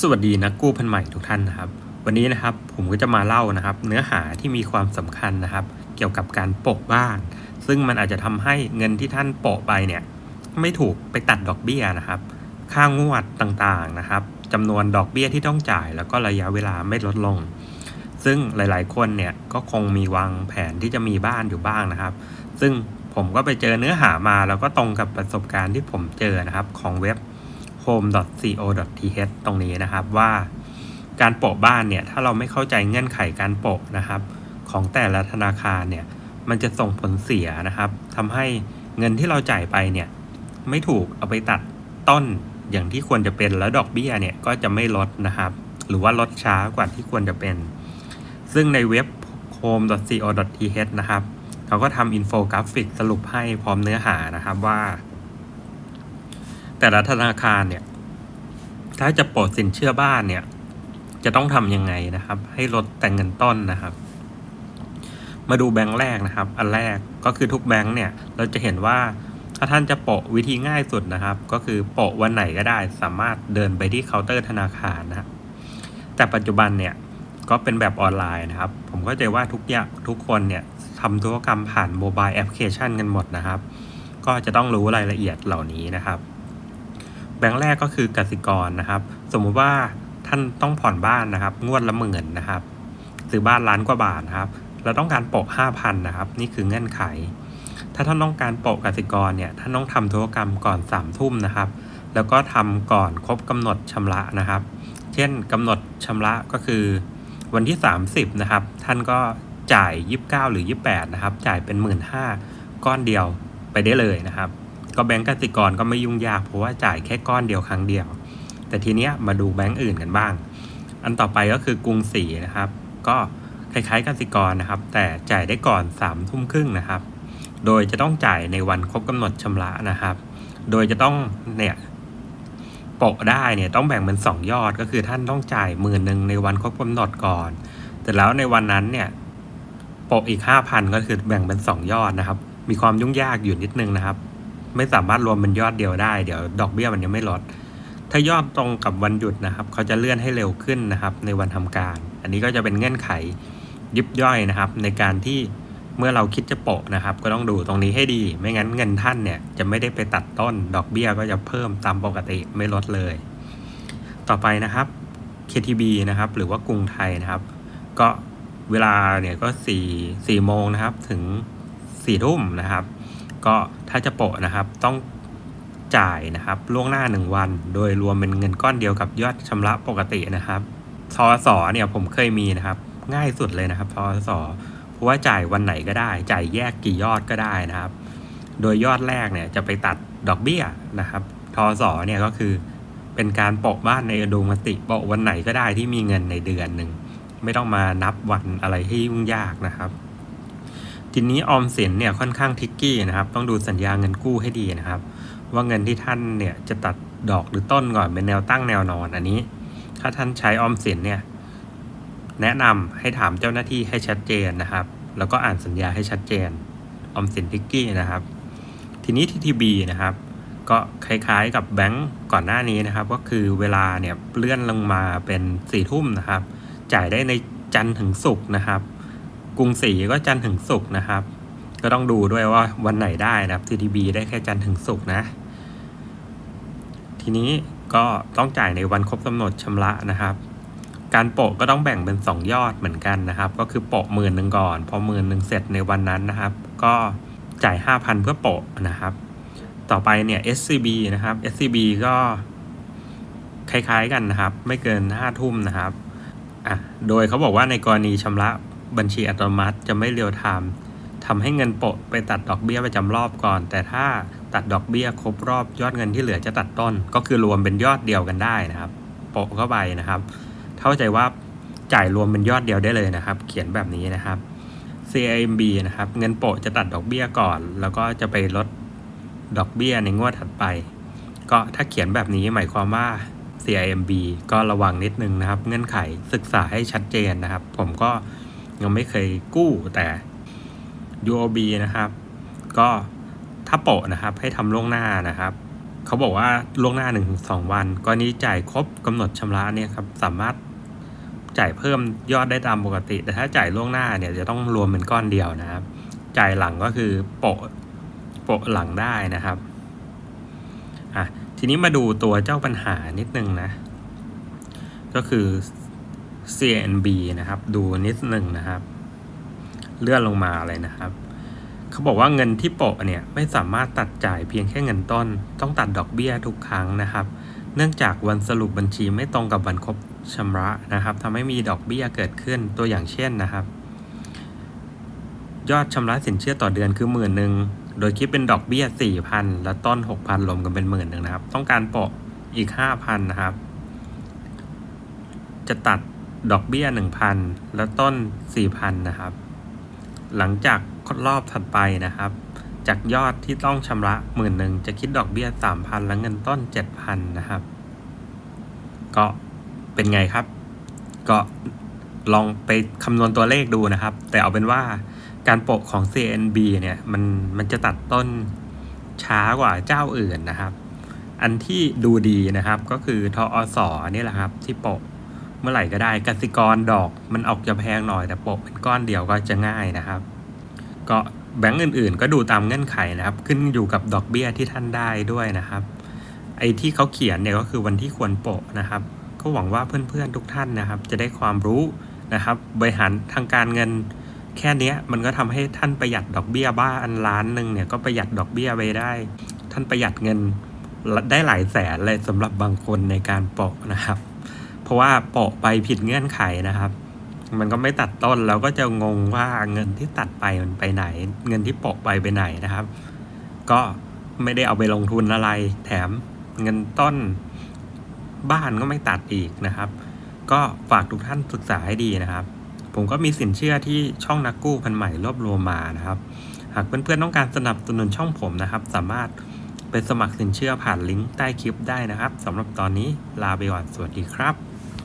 สวัสดีนักกู้พันใหม่ทุกท่านนะครับ วันนี้นะครับผมก็จะมาเล่านะครับ เนื้อหาที่มีความสำคัญนะครับ เกี่ยวกับการโปะบ้าน ซึ่งมันอาจจะทำให้เงินที่ท่านโปะไปเนี่ยไม่ถูกไปตัดดอกเบี้ยนะครับ ค่างวดต่างๆนะครับจำนวนดอกเบี้ยที่ต้องจ่าย แล้วก็ระยะเวลาไม่ลดลง ซึ่งหลายๆคนเนี่ยก็คงมีวางแผนที่จะมีบ้านอยู่บ้างนะครับ ซึ่งผมก็ไปเจอเนื้อหามาแล้วก็ตรงกับประสบการณ์ที่ผมเจอนะครับของเว็บ home.co.th ตรงนี้นะครับว่าการโปะบ้านเนี่ยถ้าเราไม่เข้าใจเงื่อนไขการโปะนะครับ ของแต่ละธนาคารเนี่ยมันจะส่งผลเสียนะครับทำให้เงินที่เราจ่ายไปเนี่ยไม่ถูกเอาไปตัดต้นอย่างที่ควรจะเป็นแล้วดอกเบี้ยเนี่ยก็จะไม่ลดนะครับ หรือว่าลดช้ากว่าที่ควรจะเป็น ซึ่งในเว็บ home.co.th นะครับเขาก็ทำอินโฟกราฟิกสรุปให้พร้อมเนื้อหานะครับว่า แต่ละธนาคารเนี่ย ถ้าจะปรดสินเชื่อบ้านเนี่ย จะต้องทำยังไงนะครับ ให้ลดแต่เงินต้นนะครับ มาดูแบงค์แรกนะครับ อันแรกก็คือทุกแบงค์เนี่ย เราจะเห็นว่าถ้าท่านจะโปะวิธีง่ายสุดนะครับ ก็คือโปะวันไหนก็ได้ สามารถเดินไปที่เคาน์เตอร์ธนาคารนะแต่ปัจจุบันเนี่ยก็เป็นแบบออนไลน์นะครับ ผมเข้าใจว่าทุกอย่างทุกคนเนี่ยทำธุรกรรมผ่านโมบายแอปพลิเคชันกันหมดนะครับ ก็จะต้องรู้รายละเอียดเหล่านี้นะครับ บงค์แรกก็คือกสิกรนะครับ สมมุติว่าท่านต้องผ่อนบ้านนะครับ งวดละหมื่นนะครับซื้อบ้านล้านกว่าบาทนะครับเราต้องการโปะห้าพันนะครับ นี่คือเงื่อนไข ถ้าท่านต้องการโปะกสิกรเนี่ยท่านต้องทำธุรกรรมก่อนสามทุ่มนะครับ แล้วก็ทำก่อนครบกำหนดชำระนะครับ เช่นกำหนดชำระก็คือวันที่ 30นะครับท่านก็จ่าย 29 หรือ 28นะครับจ่ายเป็น 1 5ื่นก้อนเดียวไปได้เลยนะครับ ก็แบงก์กสิกรก็ไม่ยุ่งยากเพราะว่าจ่ายแค่ก้อนเดียวครั้งเดียว แต่ทีเนี้ยมาดูแบงก์อื่นกันบ้าง อันต่อไปก็คือกรุงศรีนะครับ ก็คล้ายๆกสิกรนะครับ แต่จ่ายได้ก่อน3ามทุ่มครึ่งนะครับ โดยจะต้องจ่ายในวันครบกำหนดชำระนะครับ โดยจะต้องเนี่ยโปะได้เนี่ยต้องแบ่งเป็น 2 ยอดก็คือท่านต้องจ่ายหมื่นหนึ่งในวันครบกำหนดก่อน แต่แล้วในวันนั้นเนี่ยโปะอีก 5,000 ก็คือแบ่งเป็น 2 ยอดนะครับ มีความยุ่งยากอยู่นิดนึงนะครับ ไม่สามารถรวมเป็นยอดเดียวได้เดี๋ยวดอกเบี้ยมันยังไม่ลด ถ้ายอดตรงกับวันหยุดนะครับ เขาจะเลื่อนให้เร็วขึ้นนะครับ ในวันทำการ อันนี้ก็จะเป็นเงื่อนไขยิบย่อยนะครับ ในการที่เมื่อเราคิดจะโปะนะครับ ก็ต้องดูตรงนี้ให้ดี ไม่งั้นเงินท่านเนี่ยจะไม่ได้ไปตัดต้น ดอกเบี้ยก็จะเพิ่มตามปกติไม่ลดเลย ต่อไปนะครับ KTB นะครับ หรือว่ากรุงไทยนะครับ ก็เวลาเนี่ยก็4 4โมงนะครับ ถึง4ทุ่มนะครับ ก็ถ้าจะโปะนะครับต้องจ่ายนะครับล่วงหน้า 1 วัน โดยรวมเป็นเงินก้อนเดียวกับยอดชำระปกตินะครับทอสเนี่ยผมเคยมีนะครับ ง่ายสุดเลยนะครับทอสเพราะว่าจ่ายวันไหนก็ได้ จ่ายแยกกี่ยอดก็ได้นะครับ โดยยอดแรกเนี่ยจะไปตัดดอกเบี้ยนะครับทอสเนี่ยก็คือเป็นการโปะบ้านในอดูมติโปะวันไหนก็ได้ที่มีเงินในเดือนหนึ่งไม่ต้องมานับวันอะไรที่ยุ่งยากนะครับ ทีนี้ออมสินเนี่ยค่อนข้างทิกกี้นะครับ ต้องดูสัญญาเงินกู้ให้ดีนะครับ ว่าเงินที่ท่านเนี่ยจะตัดดอกหรือต้นก่อนเป็นแนวตั้งแนวนอนอันนี้ ถ้าท่านใช้ออมสินเนี่ยแนะนำให้ถามเจ้าหน้าที่ให้ชัดเจนนะครับ แล้วก็อ่านสัญญาให้ชัดเจนออมสินทิกกี้นะครับ ทีนี้ทีทีบีนะครับ ก็คล้ายๆกับแบงก์ก่อนหน้านี้นะครับ ก็คือเวลาเนี่ยเลื่อนลงมาเป็นสี่ทุ่มนะครับ จ่ายได้ในจันทร์ถึงศุกร์นะครับ กรุงศรีก็จันทร์ถึงศุกร์นะครับ ก็ต้องดูด้วยว่าวันไหนได้นะครับ TTB ได้แค่จันทร์ถึงศุกร์นะ ทีนี้ก็ต้องจ่ายในวันครบกำหนดชำระนะครับการโปะก็ต้องแบ่งเป็น 2 ยอดเหมือนกันนะครับ ก็คือโปะหมื่นหนึ่งก่อน พอหมื่นหนึ่งเสร็จในวันนั้นนะครับ ก็จ่าย 5,000 เพื่อโปะนะครับ ต่อไปเนี่ย SCB นะครับ SCB ก็คล้ายๆกันนะครับ ไม่เกิน5ทุ่มนะครับอะโดยเขาบอกว่าในกรณีชำระ บัญชีอัตโนมัติจะไม่เรียลไทม์ทำให้เงินโปะไปตัดดอกเบี้ยประจำรอบก่อน แต่ถ้าตัดดอกเบี้ยครบรอบยอดเงินที่เหลือจะตัดต้น ก็คือรวมเป็นยอดเดียวกันได้นะครับ โปะเข้าไปนะครับ เข้าใจว่าจ่ายรวมเป็นยอดเดียวได้เลยนะครับ เขียนแบบนี้นะครับ CIMB นะครับ เงินโปะจะตัดดอกเบี้ยก่อน แล้วก็จะไปลดดอกเบี้ยในงวดถัดไป ก็ถ้าเขียนแบบนี้หมายความว่า CIMB ก็ระวังนิดนึงนะครับ เงื่อนไขศึกษาให้ชัดเจนนะครับ ผมก็ ยังไม่เคยกู้แต่ UOB นะครับ ก็ถ้าโปะนะครับให้ทำล่วงหน้านะครับเขาบอกว่าล่วงหน้าหนึ่งถึงสองวันกรณีจ่ายครบกำหนดชำระเนี่ยครับสามารถจ่ายเพิ่มยอดได้ตามปกติ แต่ถ้าจ่ายล่วงหน้าเนี่ยจะต้องรวมเป็นก้อนเดียวนะครับ จ่ายหลังก็คือโปะโปะหลังได้นะครับอะทีนี้มาดูตัวเจ้าปัญหานิดนึงนะ ก็คือ CNB นะครับ ดูนิดนึงนะครับ เลื่อนลงมาเลยนะครับ เขาบอกว่าเงินที่โปะเนี่ยไม่สามารถตัดจ่ายเพียงแค่เงินต้น ต้องตัดดอกเบี้ยทุกครั้งนะครับ เนื่องจากวันสรุปบัญชีไม่ตรงกับวันครบชำระนะครับทำให้มีดอกเบี้ยเกิดขึ้นตัวอย่างเช่นนะครับ ยอดชำระสินเชื่อต่อเดือนคือหมื่นหนึ่งโดยคิดเป็นดอกเบี้ยสี่พันและต้นหกพันรวมกันเป็นหมื่นหนึ่งนะครับ ต้องการโปะอีกห้าพันนะครับ จะตัด ดอกเบี้ยหนึ่งพันและต้นสี่พันนะครับ หลังจากรอบถัดไปนะครับ จากยอดที่ต้องชำระหมื่นหนึ่งจะคิดดอกเบี้ยสามพันและเงินต้นเจ็ดพันนะครับ ก็เป็นไงครับ ก็ลองไปคำนวณตัวเลขดูนะครับ แต่เอาเป็นว่าการโปะของ CNB เนี่ยมันมันจะตัดต้นช้ากว่าเจ้าอื่นนะครับ อันที่ดูดีนะครับก็คือทอสอนี่แหละครับที่โปะ เมื่อไหร่ก็ได้กสิกรดอกมันออกจะแพงหน่อยแต่โปะเป็นก้อนเดียวก็จะง่ายนะครับ ก็แบงก์อื่นๆ ก็ดูตามเงื่อนไขนะครับ ขึ้นอยู่กับดอกเบี้ยที่ท่านได้ด้วยนะครับ ไอ้ที่เขาเขียนเนี่ยก็คือวันที่ควรโปะนะครับ ก็หวังว่าเพื่อนๆทุกท่านนะครับ จะได้ความรู้นะครับ บริหารทางการเงินแค่นี้มันก็ทำให้ท่านประหยัดดอกเบี้ยบ้านล้านหนึ่งเนี่ยก็ประหยัดดอกเบี้ยไปได้ ท่านประหยัดเงินได้หลายแสนเลยสำหรับบางคนในการโปะนะครับ ราะว่าโปะไปผิดเงื่อนไขนะครับ มันก็ไม่ตัดต้นเราก็จะงงว่าเงินที่ตัดไปมันไปไหน เงินที่โปะไปไปไหนนะครับ ก็ไม่ได้เอาไปลงทุนอะไร แถมเงินต้นบ้านก็ไม่ตัดอีกนะครับ ก็ฝากทุกท่านศึกษาให้ดีนะครับ ผมก็มีสินเชื่อที่ช่องนักกู้พันใหม่รวบรวมมานะครับ หากเพื่อนๆต้องการสนับสนุนช่องผมนะครับ สามารถไปสมัครสินเชื่อผ่านลิงก์ใต้คลิปได้นะครับสำหรับตอนนี้ลาไปก่อนสวัสดีครับ